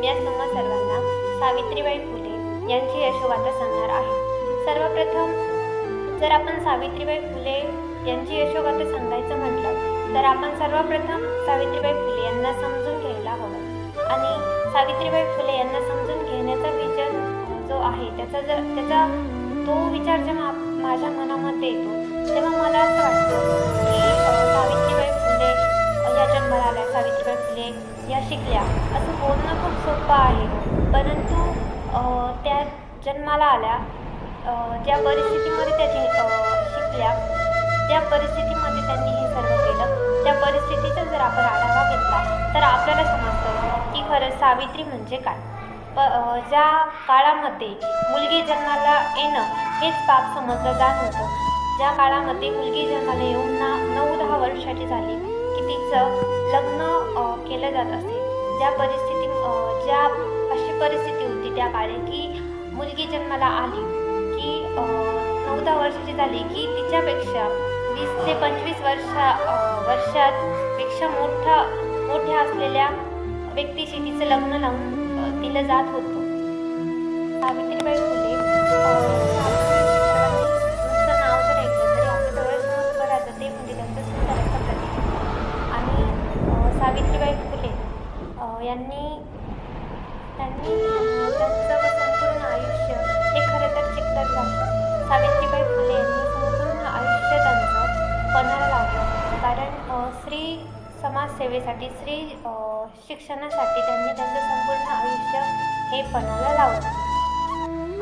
मी आज तुम्हा सर्वांना सावित्रीबाई फुले यांची यशोगाथा सांगणार आहे. सर्वप्रथम जर आपण सावित्रीबाई फुले यांची यशोगाथा सांगायचं म्हटलं तर आपण सर्वप्रथम सावित्रीबाई फुले यांना समजून घ्यायला हवं. आणि सावित्रीबाई फुले यांना समजून घेण्याचा विचार जो आहे त्याचा जर त्याचा तो विचार जेव्हा माझ्या मनामध्ये येतो तेव्हा मला असं वाटतं की सावित्री या शिकल्या. असं बोलणं खूप सोपं आहे. परंतु त्या जन्माला आल्या. ज्या परिस्थितीमध्ये त्या शिकल्या त्या परिस्थितीमध्ये त्यांनी हे सर्व केलं. त्या परिस्थितीचा जर आपण आढावा घेतला तर आपल्याला समजतं की खरं सावित्री म्हणजे काय. प ज्या काळामध्ये मुलगी जन्माला येणं हेच पाप समजलं जात होतं. ज्या काळामध्ये मुलगी जन्माला येऊन ना नऊ दहा वर्षाची झाली तिचं लग्न केलं जात असे. ज्या परिस्थिती ज्या अशी परिस्थिती होती त्या काळी की मुलगी जन्माला आली की नऊ दहा वर्षाची झाली की तिच्यापेक्षा वीस ते पंचवीस वर्षा वर्षापेक्षा मोठा मोठ्या असलेल्या व्यक्तीशी तिचं लग्न लावून दिलं जात होतं. सावित्रीबाई फुले समाजसेवेसाठी स्त्री शिक्षणासाठी त्यांनी त्यांचं संपूर्ण आयुष्य हे पणाला लावलं.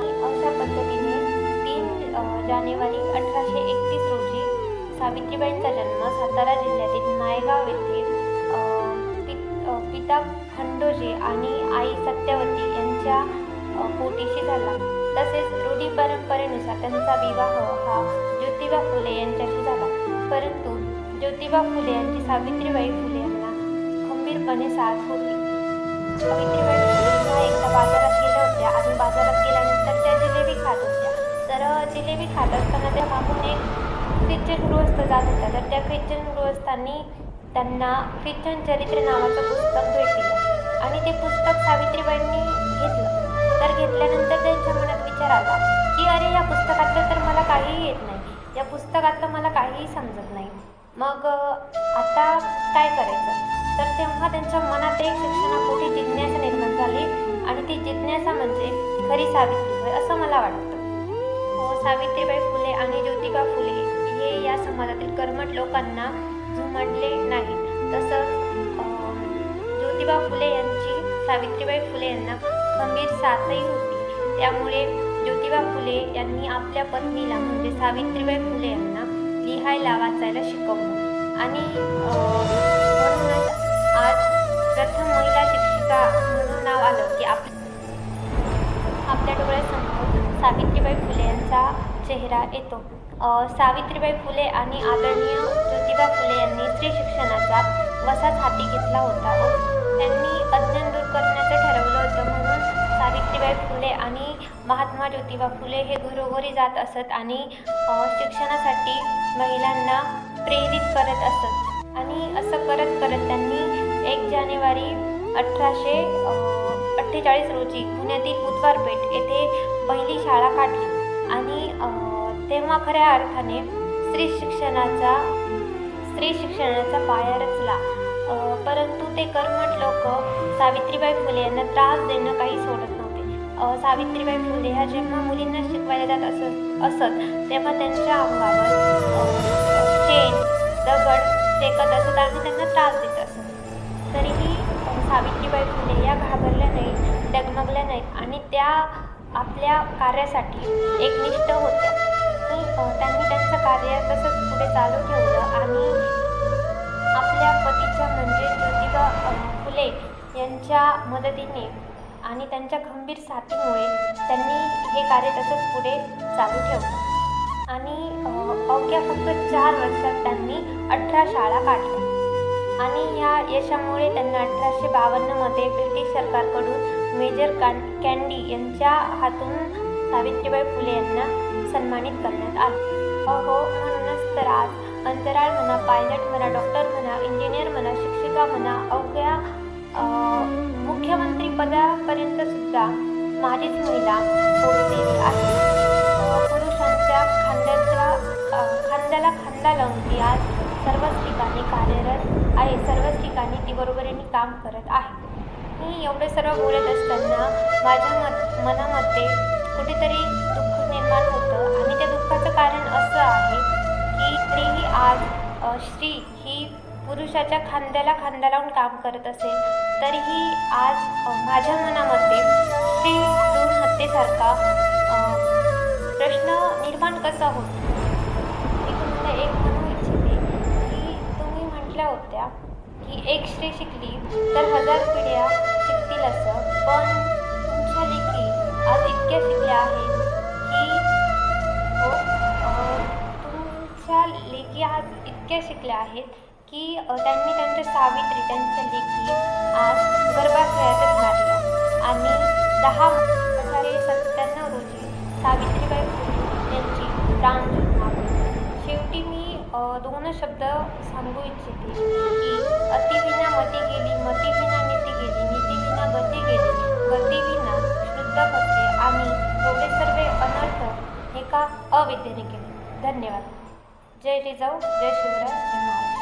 आणि अशा पद्धतीने तीन जानेवारी अठराशे एकतीस रोजी सावित्रीबाईंचा जन्म सातारा जिल्ह्यातील नायगाव येथे पि- पिता खंडोजे आणि आई सत्यवती यांच्या पोटीशी झाला. तसेच रूढी परंपरेनुसार त्यांचा विवाह हा ज्योतिबा फुले यांच्याशी झाला. परंतु ज्योतिबा फुले यांची सावित्रीबाई फुले यांना खंबीरपणे साथ होती. सावित्रीबाई फुले एकदा बाजारात गेल्या होत्या. आणि बाजारात गेल्यानंतर त्या जिलेबी खात होत्या. तर जिलेबी खात असताना त्या मागून एक ख्रिश्चन गृहस्थ जात होता. तर त्या ख्रिश्चन गृहस्थांनी त्यांना ख्रिश्चन चरित्र नावाचं पुस्तक भेट दिलं आणि ते पुस्तक सावित्रीबाईंनी घेतलं. तर घेतल्यानंतर त्यांच्या मनात विचार आला की अरे या पुस्तकातलं तर मला काहीही येत नाही. या पुस्तकातलं मला काहीही समजत नाही. मग आता काय करायचं? तर तेव्हा त्यांच्या मनात एक शिक्षणापोटी जिज्ञासा निर्माण झाली आणि ती जिज्ञासा म्हणजे खरी सावित्रीबाई असं मला वाटतं. हो, सावित्रीबाई फुले आणि ज्योतिबा फुले हे या समाजातील कर्मठ लोकांना झुमटले नाहीत. तसंच ज्योतिबा फुले यांची सावित्रीबाई फुले यांना खंबीर साथही होती. त्यामुळे ज्योतिबा फुले यांनी आपल्या पत्नीला म्हणजे सावित्रीबाई फुले यांना लिहायला वाचायला शिकवलं. आणि म्हणूनच आज प्रथम महिला शिक्षिका म्हणून नाव आलं की आप आपल्या डोळ्यासमोर सावित्रीबाई फुले यांचा चेहरा येतो. सावित्रीबाई फुले आणि आदरणीय ज्योतिबा फुले यांनी स्त्री शिक्षणाचा वसाच हाती घेतला होता. व त्यांनी अज्ञान दूर करण्याचं ठरवलं होतं म्हणून सावित्रीबाई फुले आणि महात्मा ज्योतिबा फुले हे घरोघरी जात असत आणि शिक्षणासाठी महिलांना प्रेरित करत असत. आणि असं करत करत त्यांनी एक जानेवारी अठराशे अठ्ठेचाळीस रोजी पुण्यातील बुधवारपेठ येथे पहिली शाळा काढली. आणि तेव्हा खऱ्या अर्थाने स्त्री शिक्षणाचा स्त्री शिक्षणाचा पाया रचला. परंतु ते कर्मठ लोक सावित्रीबाई फुले यांना त्रास देणं काही सोडत सावित्रीबाई फुले ह्या जेव्हा मुलींना शिकवायला जात असत असत तेव्हा त्यांच्या अंगावर चेन दगड फेकत असत आणि त्यांना त्रास देत असत. तरीही सावित्रीबाई फुले या घाबरल्या नाहीत डगमगल्या नाहीत आणि त्या आपल्या कार्यासाठी एकनिष्ठ होत्या. आणि त्यांनी त्यांचं कार्य तसंच पुढे चालू ठेवलं आणि आपल्या पतीच्या म्हणजे ज्योतिबा फुले यांच्या मदतीने आणि त्यांच्या खंबीर साथीमुळे त्यांनी हे कार्य तसंच पुढे चालू ठेवलं. आणि अवघ्या फक्त चार वर्षात त्यांनी अठरा शाळा काढल्या. आणि ह्या यशामुळे त्यांना अठराशे बावन्नमध्ये ब्रिटिश सरकारकडून मेजर कॅन कॅन्डी यांच्या हातून सावित्रीबाई फुले यांना सन्मानित करण्यात आलं. अहो म्हणूनच तर आज अंतराळ म्हणा पायलट म्हणा डॉक्टर म्हणा इंजिनियर म्हणा शिक्षिका म्हणा अवघ्या मुख्यमंत्री पदापर्यंत सुद्धा माझीच महिला पोहोचलेली आहे. पुरुषांच्या खांद्याच्या खांद्याला खांदा लावून ती आज सर्वच ठिकाणी कार्यरत आहे. सर्वच ठिकाणी ती बरोबरीने काम करत आहे. मी एवढे सर्व बोलत असताना माझ्या मत मनामध्ये कुठेतरी दुःख निर्माण होतं. आणि त्या दुःखाचं कारण असं आहे की स्त्री आज स्त्री पुरुषाच्या खांद्याला खांदा लावून काम करत असेल तरीही आज माझ्या मनामध्ये स्त्री भ्रूण हत्येसारखा प्रश्न निर्माण कसा होतो? मी तुम्हाला एक म्हणू इच्छिते की तुम्ही म्हटल्या होत्या की एक स्त्री शिकली तर हजार पिढ्या शिकतील असं पण तुमच्या लेखी आज इतक्या शिकल्या आहेत की हो, तुमच्या लेखी आज इतक्या शिकल्या आहेत की त्यांनी त्यांच्या सावित्री त्यांच्या लेखी आज गर्भाशयातच मारल्या आणि दहा अठराशे सत्त्याण्णव रोजी सावित्रीबाई फुले यांची प्राणज्योत मारली शेवटी मी दोन शब्द सांगू इच्छिते की अतिविना मती गेली मतीविना नीती गेली नीतीविना गती गेली गतीविना शुद्ध होते आणि एवढे सर्व अनर्थ एका अविद्येने केले. धन्यवाद. जय जिजाऊ जय शिवराय जय महाराष्ट्र.